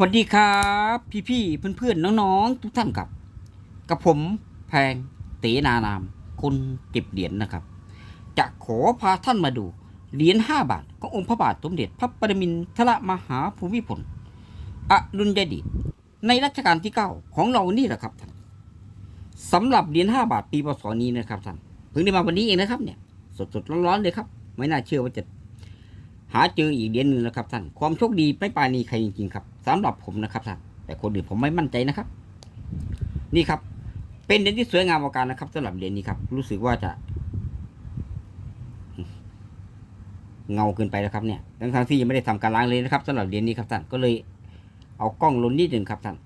สวัสดีครับ พี่ๆเพื่อนๆน้องๆ ทุกท่านครับ กับผมแพงเตนานาม คนเก็บเหรียญนะครับ จะขอพาท่านมาดู เหรียญห้าบาทขององค์พระบาทสมเด็จพระปรมินทรมหาภูมิพลอดุลยเดชในรัชกาลที่เก้าของเรานี่แหละครับท่านสำหรับเหรียญห้าบาทปีพศนี้นะครับท่านเพิ่งได้มาวันนี้เองนะครับเนี่ยสดๆร้อนๆเลยครับ ไม่น่าเชื่อว่าจะหาเจออีกเหรียญหนึ่งนะครับท่านความโชคดีไม่ปานีใครจริงๆครับ สำหรับผมนะครับท่านแต่คนอื่นผมไม่มั่นใจนะครับ นี่ครับ เป็นเหรียญที่สวยงามประการนะครับสำหรับเหรียญนี้ครับ รู้สึกว่าจะ เงาเกินไปแล้วครับเนี่ยทั้งทางๆที่ยังไม่ได้ทำการล้างเลยนะครับสำหรับเหรียญนี้ครับท่านก็เลย เอากล้องลนนิดหนึ่งครับท่าน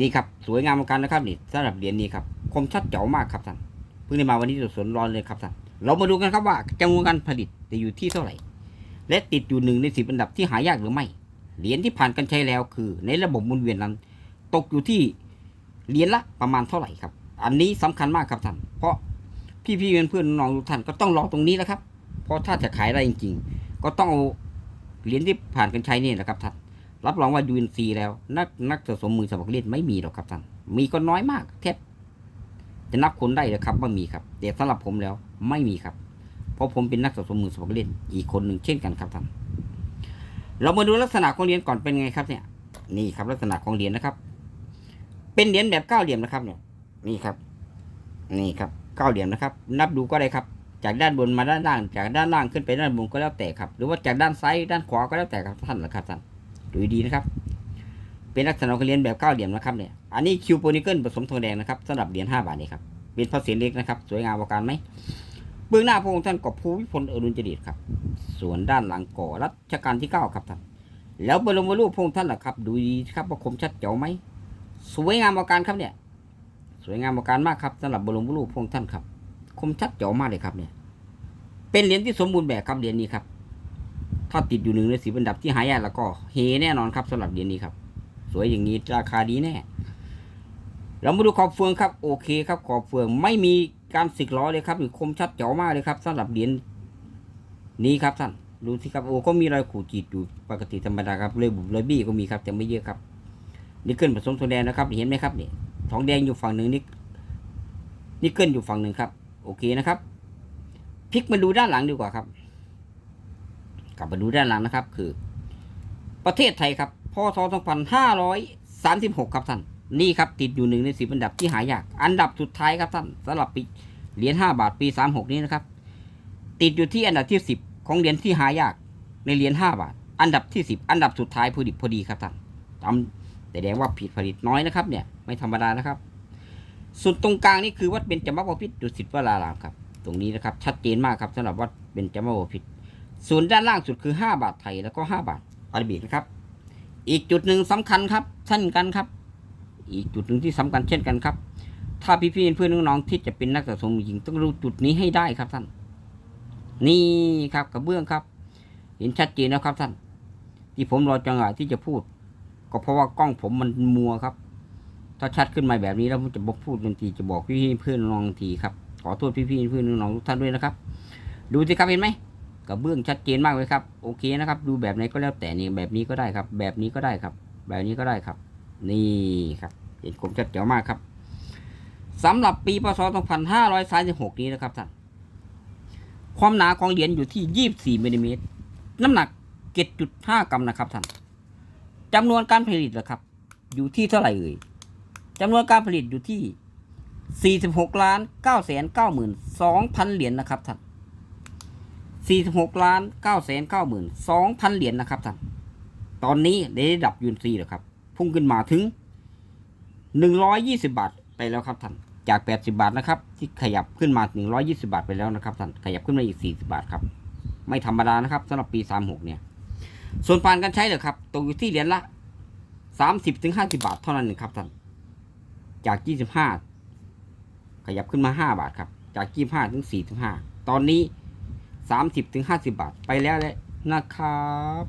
นี่ครับ สวยงามประการนะครับนี่สำหรับเหรียญนี้ครับคมชัดเจ๋วมากครับท่านเพิ่งได้มาวันนี้สดๆร้อนเลยครับท่านเรามาดูกันครับว่าจำนวนการผลิตจะอยู่ที่เท่าไหร่ และติดอยู่หนึ่งในสิบอันดับที่หายากหรือไม่ เหรียญที่ผ่านการใช้แล้วคือ ในระบบหมุนเวียนนั้น ตกอยู่ที่เหรียญละประมาณเท่าไหร่ครับ อันนี้สำคัญมากครับท่าน เพราะพี่ๆเพื่อนๆน้องทุกท่านก็ต้องรอตรงนี้แล้วครับ เพราะถ้าจะขายได้จริง ๆ ก็ต้องเอาเหรียญที่ผ่านการใช้นี่แหละครับท่าน รับรองว่า UNC แล้ว นักนักสะสมมือสมัครเล่นไม่มีหรอกครับท่าน มีก็น้อยมากแทบจะนับคนได้เลยครับว่ามีครับ แต่สำหรับผมแล้วไม่มีครับ เพราะผมเป็นนักสะสมมือสมัครเล่นอีกคนหนึ่งเช่นกันครับท่าน เรามาดูลักษณะของเหรียญก่อนเป็นไงครับเนี่ย นี่ครับลักษณะของเหรียญนะครับ เป็นเหรียญแบบเก้าเหลี่ยมนะครับเนี่ยนี่ครับ นี่ครับเก้าเหลี่ยมนะครับ นับดูก็ได้ครับ จากด้านบนมาด้านล่าง จากด้านล่างขึ้นไปด้านบนก็แล้วแต่ครับ หรือว่าจากด้านซ้ายด้านขวาก็แล้วแต่ครับท่านนะครับท่านดูดีนะครับ เป็นลักษณะของเหรียญแบบเก้าเหลี่ยมนะครับเนี่ย อันนี้คิวโปนิเกิลผสมทองแดงนะครับสำหรับเหรียญห้าบาทนี่ครับเป็นพระเศียรเล็กนะครับ สวยงามประการไหม เบื้องหน้าพระองค์ท่านกอบภูมิพลอดุลยเดชครับ ส่วนด้านหลังก่อรัชกาลที่เก้าครับท่านแล้วบรมรูปพระองค์ท่านล่ะครับ ดูดีครับว่าคมชัดเจ๋วไหมสวยงามประการครับเนี่ย สวยงามประการมากครับสำหรับบรมรูปพระองค์ท่านครับ คมชัดเจ๋วมากเลยครับเนี่ย เป็นเหรียญที่สมบูรณ์แบบครับเหรียญนี้ครับ ถ้าติดอยู่หนึ่งในสีอันดับที่หายากแล้วก็เฮแน่นอนครับสำหรับเหรียญนี้ครับ สวยอย่างนี้ราคาดีแน่เรามาดูขอบเฟืองครับ โอเคครับขอบเฟืองไม่มี การสึกล้อเลยครับหรือคมชัดเจ๋วมากเลยครับสำหรับเหรียญนี้ครับท่านดูสิครับโอ้ก็มีรอยขูดจีดอยู่ปกติธรรมดาครับเลยบุบเลยบี้ก็มีครับแต่ไม่เยอะครับนี่เกิลผสมทองแดงนะครับเห็นไหมครับนี่ทองแดงอยู่ฝั่งหนึ่งนี่นี่เกิลอยู่ฝั่งหนึ่งครับ โอเคนะครับพลิกมาดูด้านหลังดีกว่าครับ กลับมาดูด้านหลังนะครับ คือ ประเทศไทยครับพศ2536 ครับท่าน นี่ครับติดอยู่หนึ่งในสิบอันดับที่หายาก อันดับสุดท้ายครับท่านสำหรับปีเหรียญ5บาทปี36นี้นะครับ ติดอยู่ที่อันดับที่10ของเหรียญที่หายากในเหรียญ5บาท อันดับที่10อันดับสุดท้ายพอดีพอดีครับท่านจำแต่แดงว่าผิดผลิตน้อยนะครับเนี่ยไม่ธรรมดานะครับส่วนตรงกลางนี่คือวัดเบญจมบพิตรดุสิตวรารามครับ ตรงนี้นะครับชัดเจนมากครับสำหรับวัดเบญจมบพิตรส่วนด้านล่างสุดคือ 5 บาทไทยแล้วก็ 5 บาทอาราบิกนะครับ อีกจุดหนึ่งสำคัญครับเช่นกันครับ อีกจุดหนึ่งที่สำคัญเช่นกันครับ ถ้าพี่ๆเพื่อนน้องๆที่จะเป็นนักสะสมหญิงต้องรู้จุดนี้ให้ได้ครับท่าน นี่ครับกระเบื้องครับ เห็นชัดเจนแล้วครับท่าน ที่ผมรอจังหวะที่จะพูด ก็เพราะว่ากล้องผมมันมัวครับ ถ้าชัดขึ้นมาแบบนี้แล้วผมจะบอกพูดทันทีจะบอกพี่ๆเพื่อนน้องทันทีครับขอโทษพี่ๆเพื่อนน้องทุกท่านด้วยนะครับ ดูสิครับเห็นไหมกระเบื้องชัดเจนมากเลยครับ โอเคนะครับ ดูแบบไหนก็แล้วแต่นี่แบบนี้ก็ได้ครับ แบบนี้ก็ได้ครับ แบบนี้ก็ได้ครับ นี่ครับ เห็นคมชัดเจ๋วมากครับสำหรับปีพศ 2536 นี้นะครับท่าน ความหนาของเหรียญอยู่ที่ 24มิลลิเมตร น้ำหนัก 7.5 กรัมนะครับท่านจำนวนการผลิตนะครับ อยู่ที่เท่าไหร่เอ่ยจำนวนการผลิตอยู่ที่ 46ล้าน9แสน9หมื่น2,000เหรียญนะครับท่าน 46ล้าน9แสน9หมื่น2,000เหรียญนะครับท่าน ตอนนี้ได้ดับยูนซีแล้วครับ พุ่งขึ้นมาถึง 120 บาทไปแล้วครับท่าน จาก 80 บาทนะครับ ที่ขยับขึ้นมา 120 บาทไปแล้วนะครับท่าน ขยับขึ้นมาอีก 40 บาทครับ ไม่ธรรมดานะครับสำหรับปี 36 เนี่ย ส่วนผ่านการใช้เหรอครับตกอยู่ที่เหรียญละ 30ถึง50 บาทเท่านั้นเองครับท่าน จาก 25 ขยับขึ้นมา 5 บาทครับ จาก 25 ถึง 45 ตอนนี้ 30ถึง50 บาทไปแล้วแหละนะครับ